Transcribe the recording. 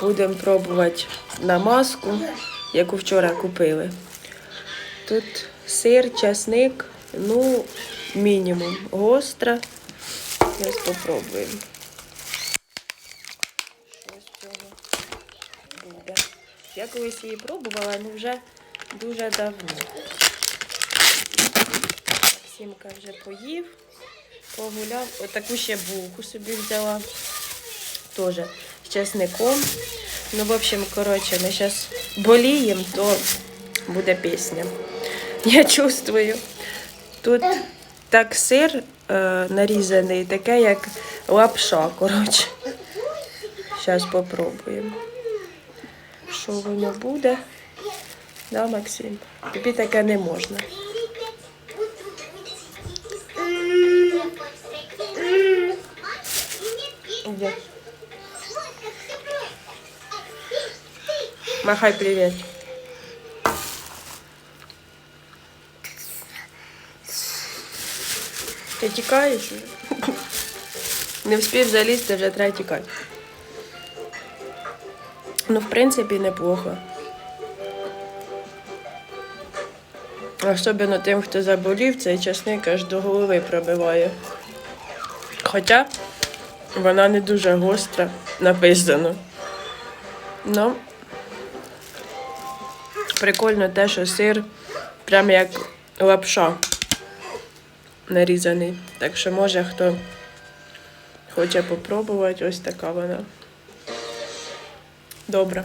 Будемо пробувати намазку, яку вчора купили. Тут сир, часник, ну, мінімум гостра. Зараз спробуємо. Що з цього буде. Я колись її пробувала, але вже дуже давно. Максимка вже поїв, погуляв. Отаку ще булку собі взяла. Теж з чесником. Ну, в общем, коротше, ми зараз боліємо, то буде пісня. Я чувствую. Тут так сир е, нарізаний, таке як лапша, коротше. Зараз попробуємо. Що воно буде? Да, Максим? Тобі таке не можна. Іди. Махай привіт. Ти тікаєш? Не встиг залізти, вже треба тікати. Ну, в принципі, неплохо. Особливо тим, хто заболів, цей часник аж до голови пробиває. Хоча вона не дуже гостра, написано. Ну, прикольно те, що сир прям як лапша нарізаний. Так що може хто хоче попробувати, ось така вона. Добре.